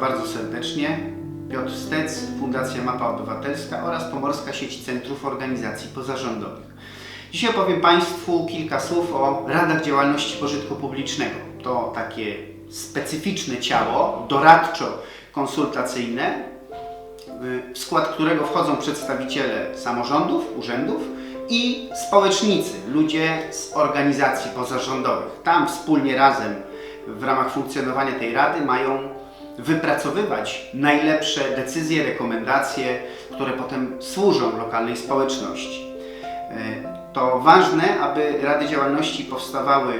Bardzo serdecznie. Piotr Stec, Fundacja Mapa Obywatelska oraz Pomorska Sieć Centrów Organizacji Pozarządowych. Dzisiaj opowiem Państwu kilka słów o radach działalności pożytku publicznego. To takie specyficzne ciało, doradczo-konsultacyjne, w skład którego wchodzą przedstawiciele samorządów, urzędów i społecznicy, ludzie z organizacji pozarządowych. Tam wspólnie razem w ramach funkcjonowania tej rady mają wypracowywać najlepsze decyzje, rekomendacje, które potem służą lokalnej społeczności. E, To ważne, aby rady działalności powstawały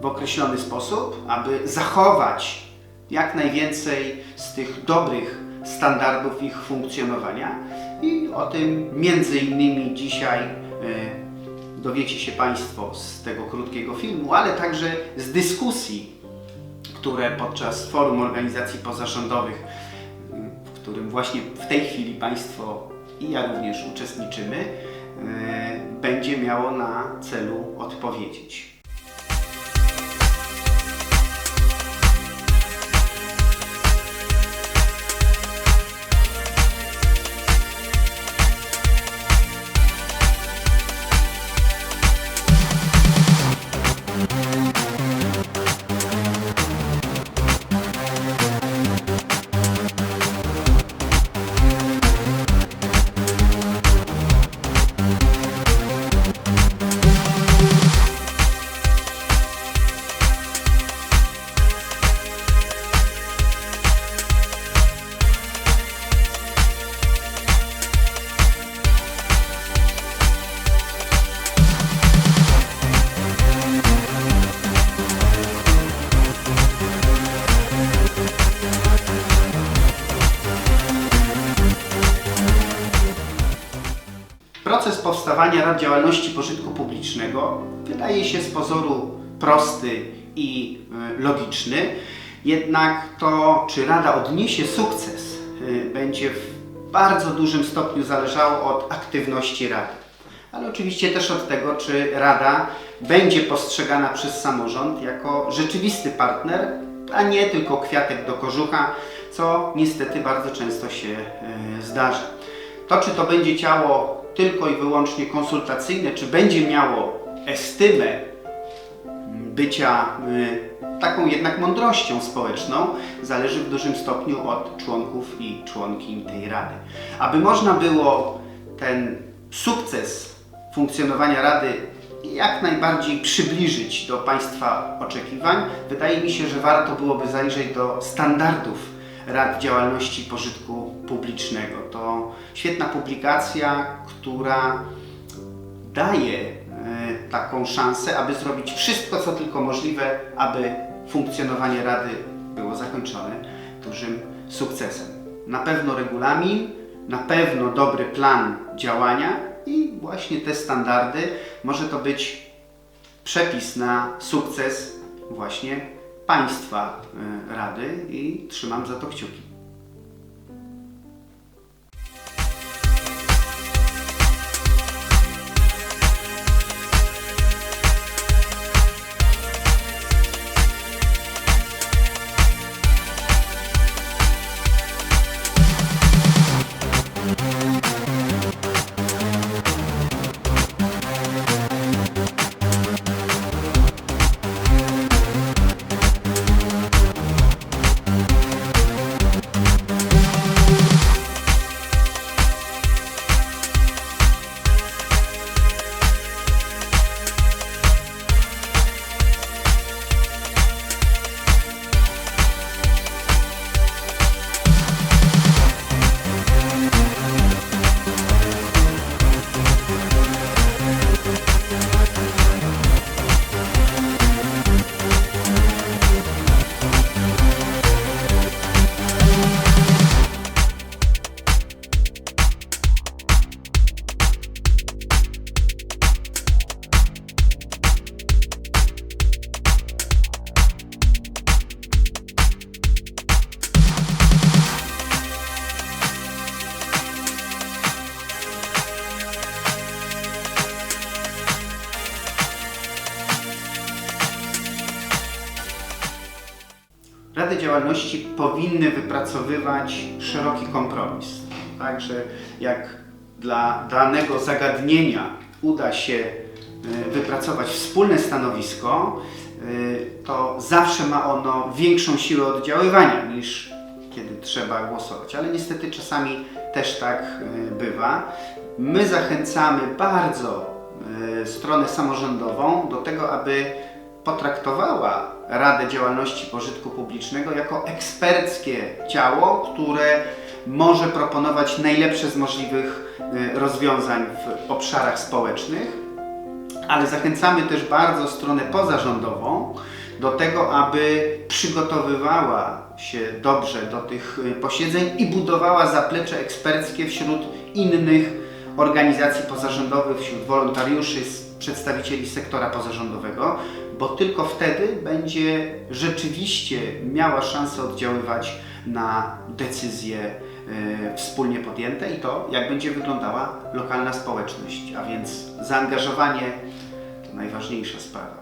w określony sposób, aby zachować jak najwięcej z tych dobrych standardów ich funkcjonowania i o tym między innymi dzisiaj e, dowiecie się Państwo z tego krótkiego filmu, ale także z dyskusji, które podczas forum organizacji pozarządowych, w którym właśnie w tej chwili Państwo i ja również uczestniczymy, e, będzie miało na celu odpowiedzieć. Proces powstawania rad działalności pożytku publicznego wydaje się z pozoru prosty i y, logiczny, jednak to, czy rada odniesie sukces, y, będzie w bardzo dużym stopniu zależało od aktywności rady. Ale oczywiście też od tego, czy rada będzie postrzegana przez samorząd jako rzeczywisty partner, a nie tylko kwiatek do kożucha, co niestety bardzo często się y, zdarza. To, czy to będzie ciało tylko i wyłącznie konsultacyjne, czy będzie miało estymę bycia y, taką jednak mądrością społeczną, zależy w dużym stopniu od członków i członkiń tej rady. Aby można było ten sukces funkcjonowania rady jak najbardziej przybliżyć do Państwa oczekiwań, wydaje mi się, że warto byłoby zajrzeć do standardów Rad Działalności Pożytku Publicznego. To świetna publikacja, która daje e, taką szansę, aby zrobić wszystko, co tylko możliwe, aby funkcjonowanie Rady było zakończone dużym sukcesem. Na pewno regulamin, na pewno dobry plan działania i właśnie te standardy może to być przepis na sukces właśnie Państwa y, Rady i trzymam za to kciuki. Rady działalności powinny wypracowywać szeroki kompromis. Także jak dla danego zagadnienia uda się y, wypracować wspólne stanowisko, y, to zawsze ma ono większą siłę oddziaływania niż kiedy trzeba głosować. Ale niestety czasami też tak y, bywa. My zachęcamy bardzo stronę samorządową do tego, aby potraktowała Radę Działalności Pożytku Publicznego jako eksperckie ciało, które może proponować najlepsze z możliwych y, rozwiązań w obszarach społecznych, ale zachęcamy też bardzo stronę pozarządową do tego, aby przygotowywała się dobrze do tych y, posiedzeń i budowała zaplecze eksperckie wśród innych organizacji pozarządowych, wśród wolontariuszy, przedstawicieli sektora pozarządowego, bo tylko wtedy będzie rzeczywiście miała szansę oddziaływać na decyzje y, wspólnie podjęte i to, jak będzie wyglądała lokalna społeczność. A więc zaangażowanie to najważniejsza sprawa.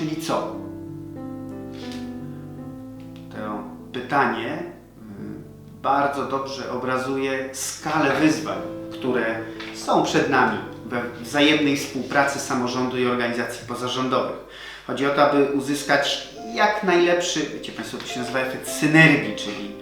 Czyli co? To pytanie y, bardzo dobrze obrazuje skalę wyzwań, które są przed nami we wzajemnej współpracy samorządu i organizacji pozarządowych. Chodzi o to, aby uzyskać jak najlepszy, wiecie Państwo, to się nazywa efekt synergii, czyli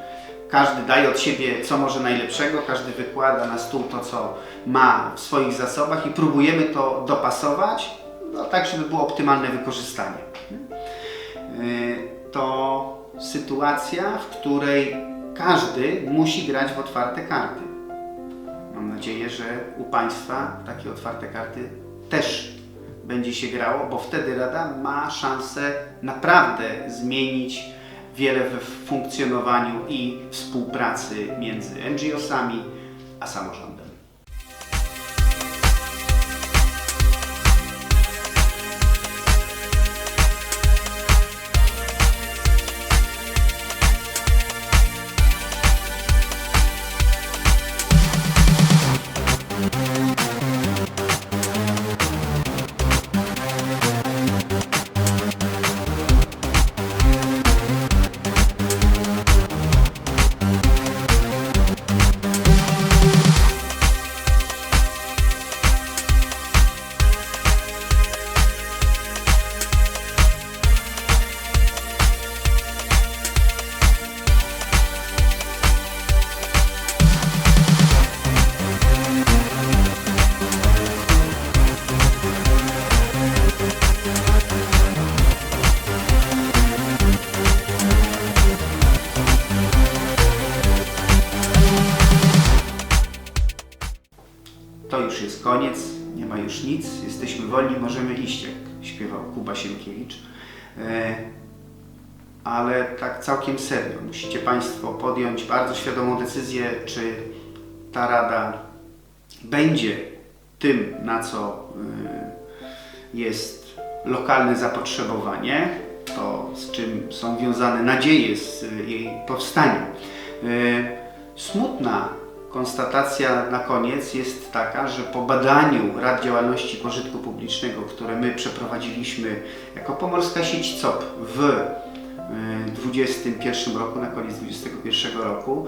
każdy daje od siebie co może najlepszego, każdy wykłada na stół to, co ma w swoich zasobach i próbujemy to dopasować, no, tak, żeby było optymalne wykorzystanie. Yy, To sytuacja, w której każdy musi grać w otwarte karty. Mam nadzieję, że u Państwa takie otwarte karty też będzie się grało, bo wtedy Rada ma szansę naprawdę zmienić wiele w funkcjonowaniu i współpracy między NGO-sami a samorządem. Wolni, możemy iść, jak śpiewał Kuba Sienkiewicz. E, Ale tak całkiem serio, musicie Państwo podjąć bardzo świadomą decyzję, czy ta Rada będzie tym, na co y, jest lokalne zapotrzebowanie, to z czym są wiązane nadzieje z y, jej powstaniem. Y, Smutna konstatacja na koniec jest taka, że po badaniu rad działalności pożytku publicznego, które my przeprowadziliśmy jako Pomorska Sieć COP w y, 2021 roku, na koniec 2021 roku,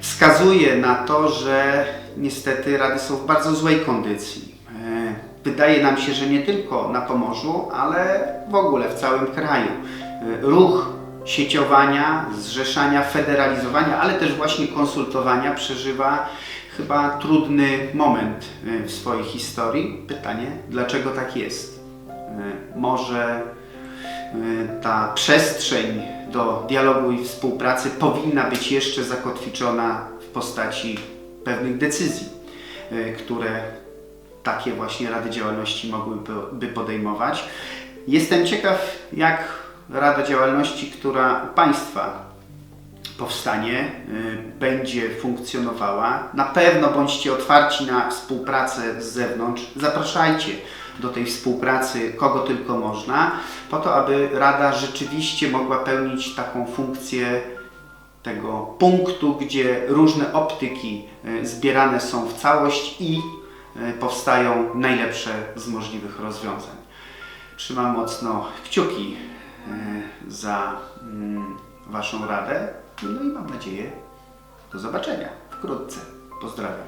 wskazuje na to, że niestety rady są w bardzo złej kondycji. E, wydaje nam się, że nie tylko na Pomorzu, ale w ogóle w całym kraju. Y, Ruch sieciowania, zrzeszania, federalizowania, ale też właśnie konsultowania przeżywa chyba trudny moment y, w swojej historii. Pytanie, dlaczego tak jest? Y, Może y, ta przestrzeń do dialogu i współpracy powinna być jeszcze zakotwiczona w postaci pewnych decyzji, które takie właśnie rady działalności mogłyby by podejmować. Jestem ciekaw, jak Rada Działalności, która u Państwa powstanie, y, będzie funkcjonowała. Na pewno bądźcie otwarci na współpracę z zewnątrz. Zapraszajcie do tej współpracy kogo tylko można, po to, aby Rada rzeczywiście mogła pełnić taką funkcję tego punktu, gdzie różne optyki y, zbierane są w całość i y, powstają najlepsze z możliwych rozwiązań. Trzymam mocno kciuki E, za mm, Waszą radę. No i mam nadzieję, do zobaczenia wkrótce. Pozdrawiam.